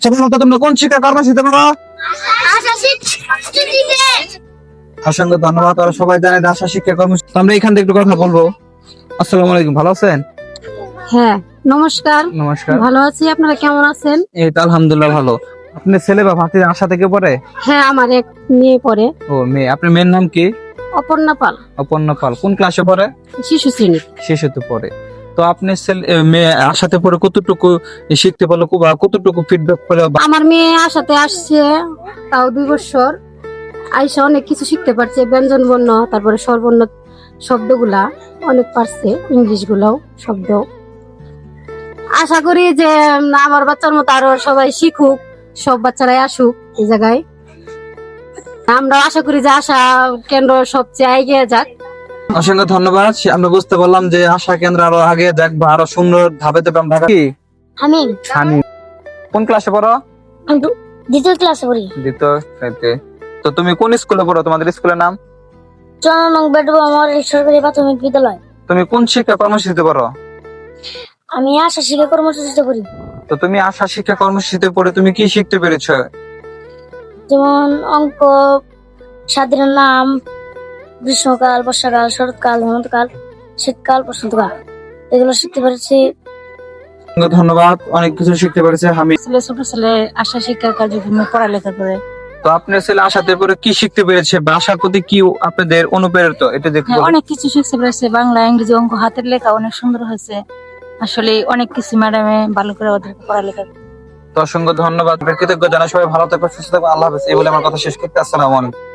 আচ্ছা তো তোমরা কোন শিক্ষা কর্মসূচিতে পারো অসংখ্য ধন্যবাদ ওরা সবাই জানে আশা শিক্ষা কর্মসূচি। আমরা এখান থেকে একটু কথা বলব। আসসালামু আলাইকুম ভালো আছেন? হ্যাঁ নমস্কার। নমস্কার। ভালো আছি আপনারা কেমন আছেন? এই তো আলহামদুলিল্লাহ ভালো। আপনার ছেলে বা ভাতি আশা থেকে পড়ে? হ্যাঁ আমার এক মেয়ে পড়ে। ও মেয়ে। আপনার মেয়ের নাম কি? অপর্ণা পাল। অপর্ণা পাল। কোন ক্লাসে পড়ে? শিশু শ্রেণি। শিশুতে পড়ে। তো আপনি মেয়ে আশাতে পড়ে কতটুকু শিখতে পারল বা কতটুকু ফিডব্যাক পেল? আমার মেয়ে আসাতে আসছে তাও দুই বছর। আইসা অনেক কিছু শিখতে পারছে ব্যঞ্জন বর্ণ তারপরে স্বরবর্ণ শব্দগুলা অনেক পারছে ইংলিশ গুলাও শব্দ। আশা করি যে আমার বাচ্চার মতো আরও সবাই শিখুক, সব বাচ্চারাই আসুক এই জায়গায়। আমরা আশা করি যে আশা কেন্দ্র সবচেয়ে এগিয়ে যাক। অসংখ্য ধন্যবাদ। আমরা বুঝতে পারলাম যে আশা কেন্দ্র আরও আগে যাক বা আরও সুন্দর ধাপে ধাপে আমরা কি আমি কোন ক্লাসে পড়ো? দ্বিতীয় ক্লাসে পড়ি। দ্বিতীয় শ্রেণীতে তো তুমি কোন স্কুলে পড়ো? তোমাদের স্কুলের নাম? চন্দ্রনং বেডব আমার সরকারি প্রাথমিক বিদ্যালয়। তুমি কোন শিক্ষা কর্মসূচিতে পড়ো? আমি আশা শিক্ষা কর্মসূচিতে পড়ি। তো তুমি আশা শিক্ষা কর্মসূচিতে পড়ে তুমি কি শিখতে পেরেছ? যেমন অঙ্ক স্বাধীনের নাম গ্রীষ্মকাল বর্ষাকাল শরৎকাল হেমন্তকাল শীতকাল বসন্তকাল। এগুলো শিখতে পেরেছি। ধন্যবাদ অনেক কিছু শিখতে পেরেছে আমি ছেলে ছোট ছেলে আশা শিক্ষা কার্যক্রমে পড়ালেখা করে। তো আপনার ছেলে আশাতে পরে কি শিখতে পেরেছে বা আশার প্রতি কি আপনাদের অনুপ্রেরিত এটা দেখতে হ্যাঁ অনেক কিছু শিখতে পেরেছে। বাংলা ইংরেজি অঙ্ক হাতের লেখা অনেক সুন্দর হয়েছে। আসলে অনেক কিছু ম্যাডামে ভালো করে ওদের পড়ালেখা তো অসংখ্য ধন্যবাদ। কৃতজ্ঞ জানা সবাই ভালো থাকবে সুস্থ থাকবে আল্লাহ হাফেজ। এই বলে আমার কথা শেষ করতে আসসালামু আলাইকুম।